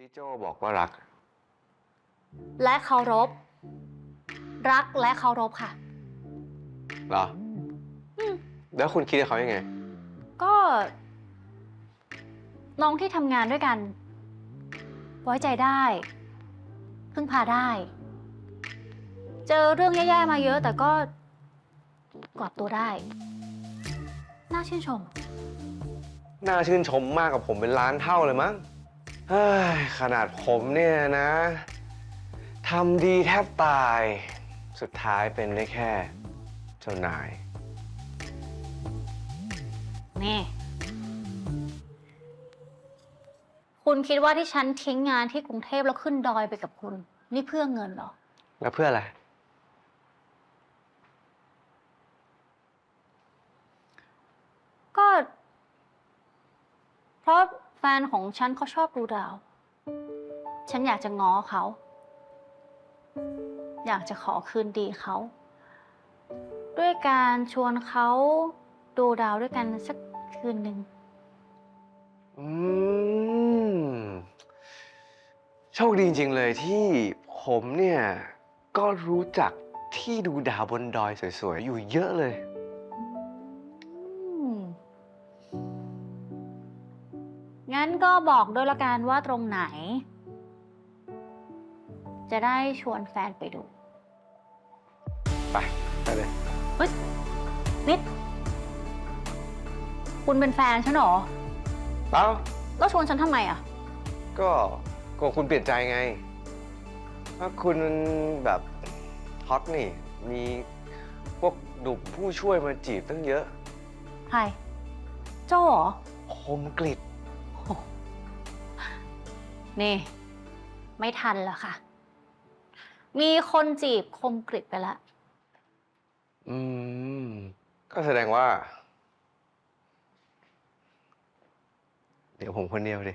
ที่โจบอกว่ารัก และเคารพ รักและเคารพค่ะ เหรอ อืมแล้วคุณคิดกับเขายังไง ก็น้องที่ทำงานด้วยกัน ไว้ใจได้พึ่งพาได้ เจอเรื่องแย่ๆมาเยอะแต่ก็กลับตัวได้ น่าชื่นชม น่าชื่นชมมากกับผมเป็นล้านเท่าเลยมั้ง เฮ้ยขนาดผมเนี่ยนะทำดีแทบตาย สุดท้ายเป็นได้แค่ เจ้านาย นี่ คุณคิดว่าที่ฉันทิ้งงานที่กรุงเทพแล้วขึ้นดอยไปกับคุณ นี่เพื่อเงินเหรอ แล้วเพื่ออะไร ก็ เพราะ แฟนของฉันเขาชอบดูดาว ฉันอยากจะง้อเขา อยากจะขอคืนดีเขา ด้วยการชวนเขาดูดาวด้วยกันสักคืนหนึ่ง อืม โชคดีจริงๆเลยที่ผมเนี่ย ก็รู้จักที่ดูดาวบนดอยสวยๆ อยู่เยอะเลย งั้นก็บอกด้วยละกันว่าตรงไหน จะได้ชวนแฟนไปดู ไปไปเลยนิด คุณเป็นแฟนฉันเหรอเอ้าแล้วชวนฉันทำไมอะ ก็กลัวคุณเปลี่ยนใจไงว่าคุณมันแบบฮอตนี่ มีพวกดุมผู้ช่วยมาจีบตั้งเยอะ ใคร โจ้เหรอคมกริด นี่ ไม่ทันแล้วค่ะ มีคนจีบคมกริบไปแล้วอืม ก็แสดงว่า เดี๋ยวผมคนเดียวดิ